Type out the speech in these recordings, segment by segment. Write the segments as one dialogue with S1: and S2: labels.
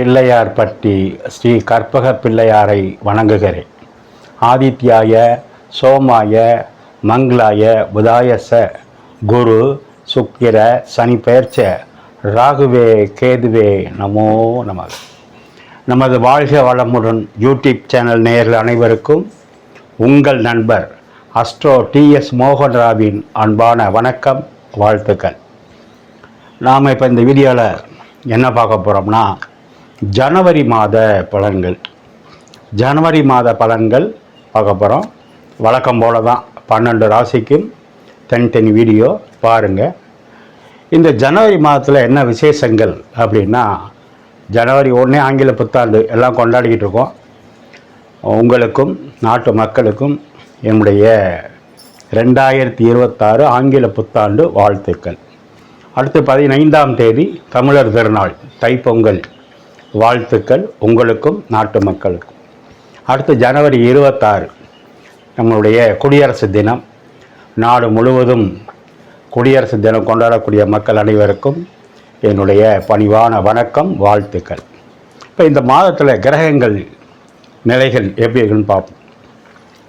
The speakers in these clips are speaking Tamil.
S1: பிள்ளையார்பட்டி ஸ்ரீ கற்பக பிள்ளையாரை வணங்குகிறேன். ஆதித்யாய சோமாய மங்களாய புதாயச குரு சுக்கிர சனி பெயர்ச்ச ராகுவே கேதுவே நமோ நமது நமது வாழ்க வளமுடன் யூடியூப் சேனல் நேயர்கள் அனைவருக்கும் உங்கள் நண்பர் அஸ்ட்ரோ டிஎஸ் மோகன்ராவின் அன்பான வணக்கம் வாழ்த்துக்கள். நாம் இப்போ இந்த வீடியோவில் என்ன பார்க்க போகிறோம்னா ஜனவரி மாத பலன்கள். ஜனவரி மாத பலன்கள் பார்க்க போகிறோம் வழக்கம் போல தான் பன்னெண்டு ராசிக்கும் தனித்தனி வீடியோ பாருங்கள் இந்த ஜனவரி மாதத்தில் என்ன விசேஷங்கள் அப்படின்னா ஜனவரி ஒன்றே ஆங்கில புத்தாண்டு எல்லாம் கொண்டாடிக்கிட்டு இருக்கோம். உங்களுக்கும் நாட்டு மக்களுக்கும் என்னுடைய ரெண்டாயிரத்தி இருபத்தாறு ஆங்கில புத்தாண்டு வாழ்த்துக்கள். அடுத்து பதினைந்தாம் தேதி தமிழர் திருநாள் தைப்பொங்கல். வாழ்த்துக்கள் உங்களுக்கும் நாட்டு மக்களுக்கும். அடுத்து ஜனவரி இருபத்தாறு நம்மளுடைய குடியரசு தினம். நாடு முழுவதும் குடியரசு தினம் கொண்டாடக்கூடிய மக்கள் அனைவருக்கும் என்னுடைய பணிவான வணக்கம் வாழ்த்துக்கள். இப்போ இந்த மாதத்தில் கிரகங்கள் நிலைகள் எப்படி இருக்குன்னு பார்ப்போம்.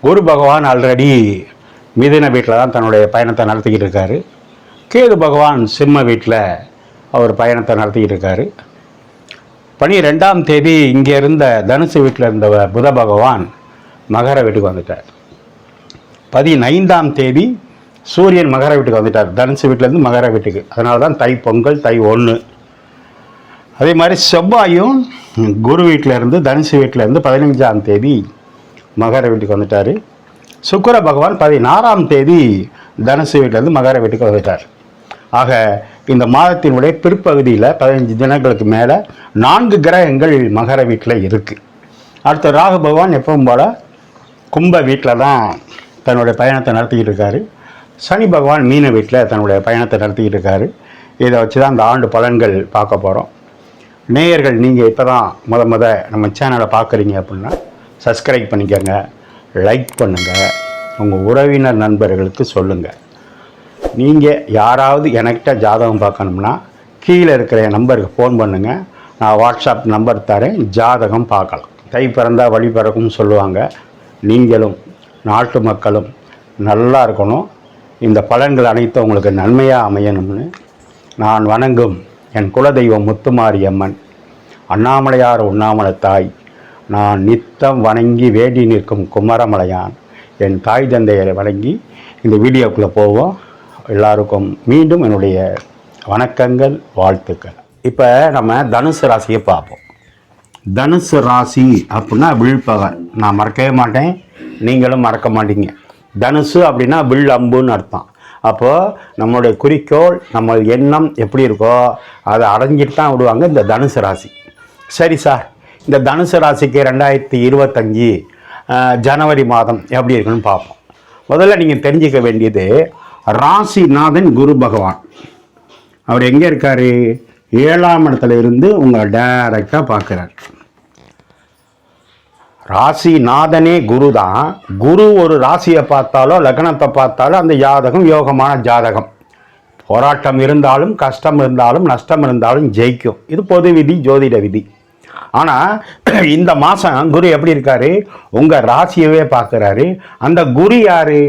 S1: குரு பகவான் ஆல்ரெடி மிதின வீட்டில் தான் தன்னுடைய பயணத்தை நடத்திக்கிட்டு இருக்காரு. கேது பகவான் சிம்ம வீட்டில் அவர் பயணத்தை நடத்திக்கிட்டு இருக்காரு. பனிரெண்டாம் தேதி இங்கே இருந்த தனுசு வீட்டில் இருந்த புத பகவான் மகர வீட்டுக்கு வந்துட்டார். பதினைந்தாம் தேதி சூரியன் மகர வீட்டுக்கு வந்துட்டார். தனுசு வீட்டிலேருந்து மகர வீட்டுக்கு. அதனால தான் தை பொங்கல் தை ஒன்று அதே மாதிரி செவ்வாயும் குரு வீட்டில் இருந்து தனுசு வீட்டில் இருந்து பதினஞ்சாம் தேதி மகர வீட்டுக்கு வந்துட்டார். சுக்கர பகவான் பதினாறாம் தேதி தனுசு வீட்டிலேருந்து மகர வீட்டுக்கு வந்துட்டார். ஆக இந்த மாதத்தினுடைய பிற்பகுதியில் பதினஞ்சு தினங்களுக்கு மேலே நான்கு கிரகங்கள் மகர வீட்டில் இருக்குது அடுத்த ராகு பகவான் எப்பவும் போல் கும்ப வீட்டில் தான் தன்னுடைய பயணத்தை நடத்திக்கிட்டு இருக்காரு. சனி பகவான் மீன வீட்டில் தன்னுடைய பயணத்தை நடத்திக்கிட்டு இருக்காரு. இதை வச்சு தான் இந்த ஆண்டு பலன்கள் பார்க்க போகிறோம் நேயர்கள் நீங்கள் இப்போ தான் முத முத நம்ம சேனலை பார்க்குறீங்க அப்படின்னா சப்ஸ்கிரைப் பண்ணிக்கோங்க லைக் பண்ணுங்கள் உங்கள் உறவினர் நண்பர்களுக்கு சொல்லுங்கள் நீங்கள் யாராவது எனக்கிட்ட ஜாதகம் பார்க்கணும்னா கீழே இருக்கிற என் நம்பருக்கு ஃபோன் பண்ணுங்கள் நான் வாட்ஸ்அப் நம்பர் தரேன். ஜாதகம் பார்க்கலாம். தை பிறந்தால் வழி பிறக்கும்னு சொல்லுவாங்க. நீங்களும் நாட்டு மக்களும் நல்லா இருக்கணும். இந்த பலன்கள் அனைத்தும் உங்களுக்கு நன்மையாக அமையணும்னு நான் வணங்கும் என் குலதெய்வம் முத்துமாரியம்மன். அண்ணாமலையார் உண்ணாமலை தாய். நான் நித்தம் வணங்கி வேண்டி நிற்கும் குமரமலையான். என் தாய் தந்தையரை வணங்கி இந்த வீடியோக்குள்ளே போவோம். எல்லாருக்கும் மீண்டும் என்னுடைய வணக்கங்கள் வாழ்த்துக்கள். இப்போ நம்ம தனுசு ராசியை பார்ப்போம். தனுசு ராசி அப்படின்னா விழ்பகர் நான் மறக்கவே மாட்டேன். நீங்களும் மறக்க மாட்டீங்க. தனுசு அப்படின்னா வில் அம்புன்னு அர்த்தம். அப்போது நம்மளுடைய குறிக்கோள் நம்ம எண்ணம் எப்படி இருக்கோ அதை அடைஞ்சிட்டு தான் விடுவாங்க இந்த தனுசு ராசி. சரி சார் இந்த தனுசு ராசிக்கு ரெண்டாயிரத்தி இருபத்தஞ்சி ஜனவரி மாதம் எப்படி இருக்குன்னு பார்ப்போம். முதல்ல நீங்கள் தெரிஞ்சுக்க வேண்டியது ராசிநாதன் குரு பகவான். அவர் எங்கே இருக்கார்? ஏழாம் இடத்துல இருந்து உங்களை டைரக்டாக பார்க்குறார். ராசிநாதனே குரு தான் குரு ஒரு ராசியை பார்த்தாலோ லக்னத்தை பார்த்தாலோ அந்த ஜாதகம் யோகமான ஜாதகம். போராட்டம் இருந்தாலும் கஷ்டம் இருந்தாலும் நஷ்டம் இருந்தாலும் ஜெயிக்கும். இது பொது விதி ஜோதிட விதி. ஆனால் இந்த மாதம் குரு எப்படி இருக்காரு? உங்கள் ராசியவே பார்க்குறாரு. அந்த குரு யாரு?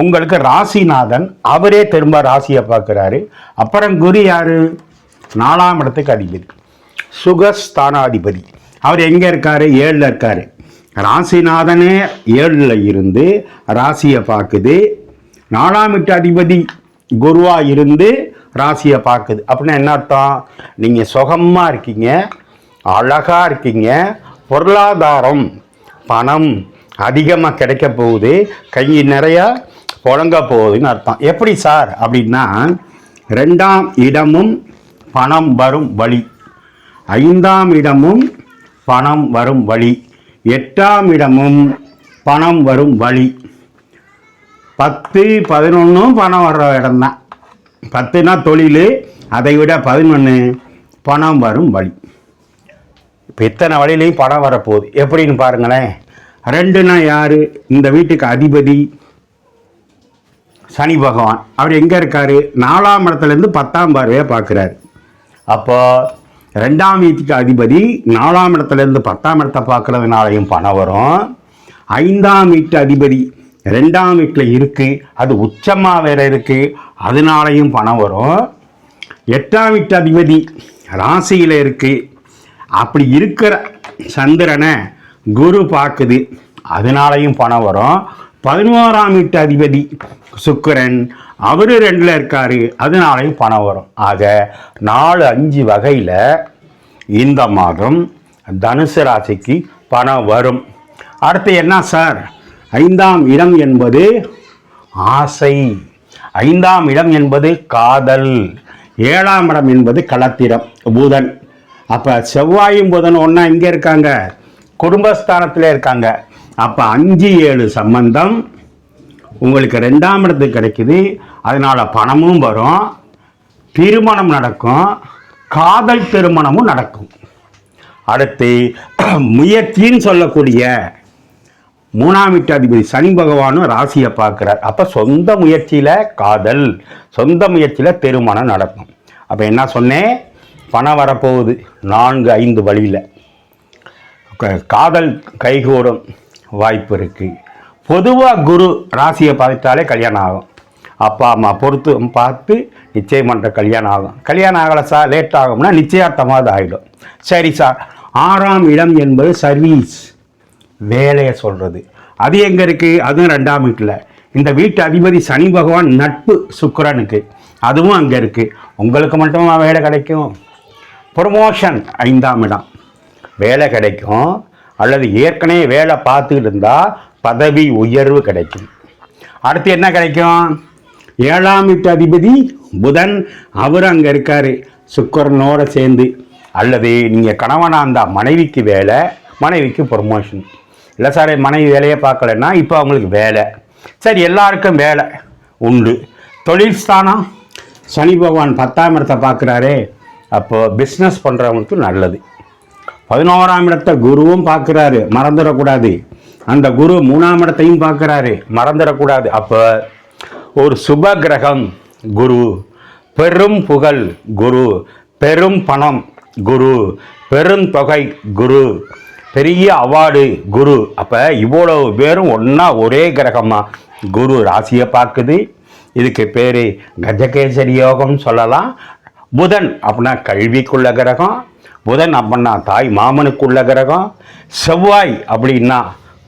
S1: உங்களுக்கு ராசிநாதன் அவரே திரும்ப ராசியை பார்க்குறாரு. அப்புறம் குரு யார்? நாலாம் இடத்துக்கு அதிபதி சுகஸ்தானாதிபதி. அவர் எங்கே இருக்கார்? ஏழில் இருக்கார். ராசிநாதனே ஏழில் இருந்து ராசியை பார்க்குது. நாலாம் வீட்டு அதிபதி குருவாக இருந்து ராசியை பார்க்குது. அப்படின்னா என்ன அர்த்தம்? நீங்கள் சுகமாக இருக்கீங்க அழகாக இருக்கீங்க பொருளாதாரம் பணம் அதிகமாக கிடைக்க போகுது. கை நிறையா புழங்க போகுதுன்னு அர்த்தம். எப்படி சார்? அப்படின்னா ரெண்டாம் இடமும் பணம் வரும் வழி. ஐந்தாம் இடமும் பணம் வரும் வழி. எட்டாம் இடமும் பணம் வரும் வழி. பத்து பதினொன்றும் பணம் வர்ற இடம்தான். பத்துனா தொழில் அதை விட பதினொன்று பணம் வரும் வழி. இப்போ இத்தனை வழியிலையும் பணம் வரப்போகுது. எப்படின்னு பாருங்களேன். ரெண்டுனா யார்? இந்த வீட்டுக்கு அதிபதி சனி பகவான். அவர் எங்கே இருக்கார்? நாலாம் இடத்துலேருந்து பத்தாம் பார்வையாக பார்க்குறாரு. அப்போ ரெண்டாம் வீட்டுக்கு அதிபதி நாலாம் இடத்துலேருந்து பத்தாம் இடத்தை பார்க்குறதுனாலையும் பணம் வரும். ஐந்தாம் வீட்டு அதிபதி ரெண்டாம் வீட்டில் இருக்குது அது உச்சமாக வேற இருக்கு. அதனாலையும் பணம் வரும். எட்டாம் வீட்டு அதிபதி ராசியில் இருக்குது அப்படி இருக்கிற சந்திரனை குரு பார்க்குது. அதனாலையும் பணம் வரும். பதினோராம் வீட்டு அதிபதி சுக்கிரன் அவர் ரெண்டில் இருக்காரு. அதனாலையும் பணம் வரும். ஆக நாலு அஞ்சு வகையில் இந்த மாதம் தனுசு ராசிக்கு பணம் வரும். அடுத்து என்ன சார்? ஐந்தாம் இடம் என்பது ஆசை. ஐந்தாம் இடம் என்பது காதல். ஏழாம் இடம் என்பது களத்திடம் புதன். அப்போ செவ்வாயும் புதன் ஒன்றா இங்கே இருக்காங்க? குடும்பஸ்தானத்தில் இருக்காங்க. அப்போ அஞ்சு ஏழு சம்பந்தம் உங்களுக்கு ரெண்டாம் இடத்துக்கு கிடைக்குது. அதனால் பணமும் வரும். திருமணம் நடக்கும். காதல் திருமணமும் நடக்கும். அடுத்து முயற்சின்னு சொல்லக்கூடிய மூணாம் வீட்டு அதிபதி சனி பகவானும் ராசியை பார்க்குறார். அப்போ சொந்த முயற்சியில் காதல் சொந்த முயற்சியில் திருமணம் நடக்கும். அப்போ என்ன சொன்னேன்? பணம் வரப்போகுது. நான்கு ஐந்து வழியில். காதல் கைகூடும். வாய்ப்பு இருக்குது பொதுவாக குரு ராசியை பார்த்தாலே கல்யாணம் ஆகும். அப்பா அம்மா பொறுத்து பார்த்து நிச்சயம் பண்ணுற கல்யாணம் ஆகும். கல்யாணம் ஆகலை சார் லேட் ஆகும்னா நிச்சயார்த்தமாக ஆகிடும் சரி சார் ஆறாம் இடம் என்பது சர்வீஸ் வேலையை சொல்கிறது அது எங்கே இருக்குது அதுவும் ரெண்டாம் வீட்டில். இந்த வீட்டு அதிபதி சனி பகவான் நட்பு சுக்கரனுக்கு. அதுவும் அங்கே இருக்குது உங்களுக்கு மட்டுமா வேலை கிடைக்கும்? ப்ரொமோஷன் ஐந்தாம் இடம். வேலை கிடைக்கும். அல்லது ஏற்கனவே வேலை பார்த்துக்கிட்டு இருந்தால் பதவி உயர்வு கிடைக்கும். அடுத்து என்ன கிடைக்கும்? ஏழாம் வீட்டு அதிபதி புதன் அவர் அங்கே இருக்கார். சுக்கரனோடு சேர்ந்து. அல்லது நீங்கள் கணவனாக இருந்தால் மனைவிக்கு வேலை மனைவிக்கு ப்ரொமோஷன் இல்லை சார் மனைவி வேலையை பார்க்கலன்னா இப்போ அவங்களுக்கு வேலை. சரி எல்லாருக்கும் வேலை உண்டு. தொழில் ஸ்தானம் சனி பகவான் பத்தாம் இடத்தை பார்க்குறாரே அப்போது பிஸ்னஸ் பண்ணுறவங்களுக்கு நல்லது. பதினோராம் இடத்தை குருவும் பார்க்குறாரு. மறந்துடக்கூடாது. அந்த குரு மூணாம் இடத்தையும் பார்க்குறாரு. மறந்துடக்கூடாது. அப்போ ஒரு சுப கிரகம் குரு பெரும் புகழ் குரு பெரும் பணம் குரு பெரும் தொகை குரு பெரிய அவார்டு குரு. அப்போ இவ்வளவு பேரும் ஒன்றா ஒரே கிரகமாக குரு ராசியை பார்க்குது. இதுக்கு பேர் கஜகேசரி யோகம் சொல்லலாம். புதன் அப்படின்னா கல்விக்குள்ள கிரகம். புதன் அப்படின்னா தாய் மாமனுக்குள்ள கிரகம். செவ்வாய் அப்படின்னா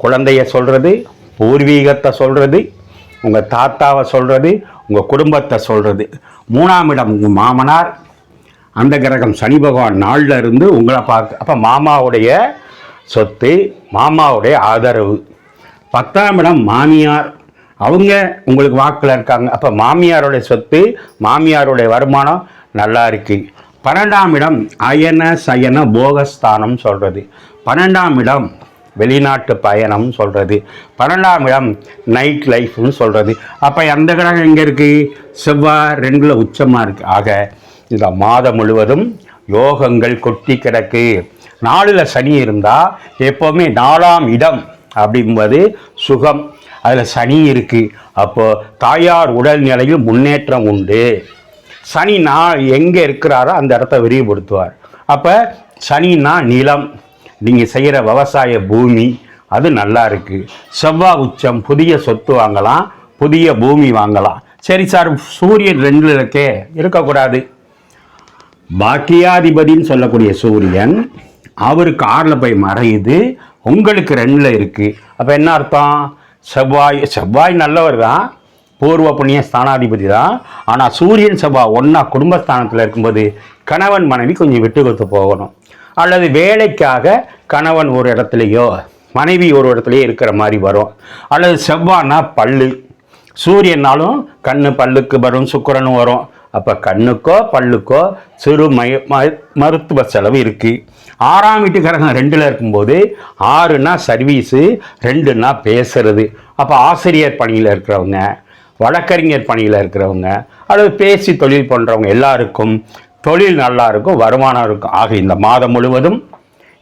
S1: குழந்தைய சொல்கிறது பூர்வீகத்தை சொல்கிறது உங்கள் தாத்தாவை சொல்கிறது உங்கள் குடும்பத்தை சொல்கிறது மூணாம் இடம் உங்கள் மாமனார். அந்த கிரகம் சனி பகவான் நாளில் இருந்து உங்களை பார்க்க அப்போ மாமாவுடைய சொத்து மாமாவுடைய ஆதரவு. பத்தாம் இடம் மாமியார். அவங்க உங்களுக்கு வாக்கில் இருக்காங்க. அப்போ மாமியாருடைய சொத்து மாமியாருடைய வருமானம் நல்லா இருக்குது பன்னெண்டாம் இடம் அயன சயன போகஸ்தானம் சொல்கிறது பன்னெண்டாம் இடம் வெளிநாட்டு பயணம் சொல்கிறது பன்னெண்டாம் இடம் நைட் லைஃப்னு சொல்கிறது அப்போ அந்த கிரகம் எங்கே இருக்குது செவ்வாய் ரெண்டில் உச்சமாக இருக்குது ஆக இந்த மாதம் முழுவதும் யோகங்கள் கொட்டி கிடக்கு. நாளில் சனி இருந்தால் எப்போவுமே நாலாம் இடம் அப்படிஎன்பது சுகம். அதில் சனி இருக்குது அப்போது தாயார் உடல்நிலையில் முன்னேற்றம் உண்டு. சனி நான் எங்கே இருக்கிறாரோ அந்த இடத்த விரிவுபடுத்துவார். அப்போ சனினா நிலம் நீங்கள் செய்கிற விவசாய பூமி அது நல்லா இருக்குது செவ்வாய் உச்சம் புதிய சொத்து வாங்கலாம் புதிய பூமி வாங்கலாம். சரி சார் சூரியன் ரெண்டில் இருக்கே இருக்கக்கூடாது. பாக்கியாதிபதின்னு சொல்லக்கூடிய சூரியன் அவருக்கு ஆறில் போய் மறையுது உங்களுக்கு ரெண்டில் இருக்குது அப்போ என்ன அர்த்தம்? செவ்வாய் செவ்வாய் நல்லவர் தான் பூர்வ புண்ணிய ஸ்தானாதிபதி தான். ஆனால் சூரியன் சபா ஒன்றா குடும்பஸ்தானத்தில் இருக்கும்போது கணவன் மனைவி கொஞ்சம் விட்டு கொடுத்து போகணும். அல்லது வேலைக்காக கணவன் ஒரு இடத்துலையோ மனைவி ஒரு இடத்துலையோ இருக்கிற மாதிரி வரும். அல்லது செவ்வானா பல்லு. சூரியனாலும் கண்ணு பல்லுக்கு வரும் சுக்கிரனும் வரும். அப்போ கண்ணுக்கோ பல்லுக்கோ சிறு மய ம- மருத்துவ செலவு இருக்குது ஆறாம் வீட்டு கிரகம் ரெண்டில் இருக்கும்போது ஆறுனா சர்வீஸு ரெண்டுனா பேசுறது. அப்போ ஆசிரியர் பணியில் இருக்கிறவங்க வழக்கறிஞர் பணியில் இருக்கிறவங்க அல்லது பேசி தொழில் பண்ணுறவங்க எல்லாருக்கும் தொழில் நல்லா இருக்கும் வருமானம் இருக்கும். ஆக இந்த மாதம் முழுவதும்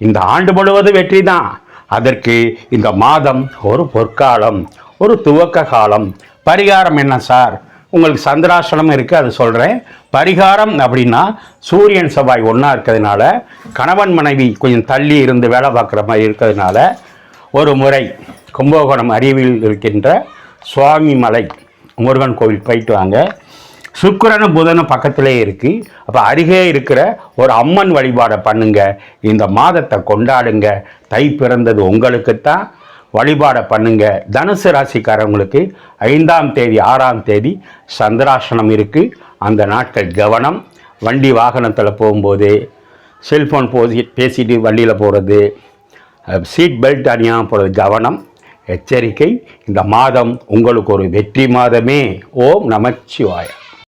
S1: இந்த ஆண்டு முழுவதும் வெற்றி தான். அதற்கு இந்த மாதம் ஒரு பொற்காலம் ஒரு துவக்க காலம். பரிகாரம் என்ன சார்? உங்களுக்கு சந்திராசனம் இருக்குது அது சொல்கிறேன் பரிகாரம் அப்படின்னா சூரியன் செவ்வாய் ஒன்றா இருக்கிறதுனால கணவன் மனைவி கொஞ்சம் தள்ளி இருந்து வேலை பார்க்குற மாதிரி இருக்கிறதுனால ஒரு முறை கும்பகோணம் அருவியில் இருக்கின்ற சுவாமி மலை முருகன் கோவில் போயிட்டு வாங்க. சுக்கரனும் புதனும் பக்கத்திலே இருக்குது அப்போ அருகே இருக்கிற ஒரு அம்மன் வழிபாடை பண்ணுங்க. இந்த மாதத்தை கொண்டாடுங்க. தை பிறந்தது உங்களுக்குத்தான். வழிபாடை பண்ணுங்க. தனுசு ராசிக்காரங்களுக்கு ஐந்தாம் தேதி ஆறாம் தேதி சந்திராசனம் இருக்குது அந்த நாட்கள் கவனம். வண்டி வாகனத்தில் போகும்போது செல்ஃபோன் போசி பேசிட்டு வண்டியில் போகிறது சீட் பெல்ட் அணியாமல் போகிறது கவனம். எச்சரிக்கை. இந்த மாதம் உங்களுக்கு ஒரு வெற்றி மாதமே. ஓம் நமச்சிவாயம்.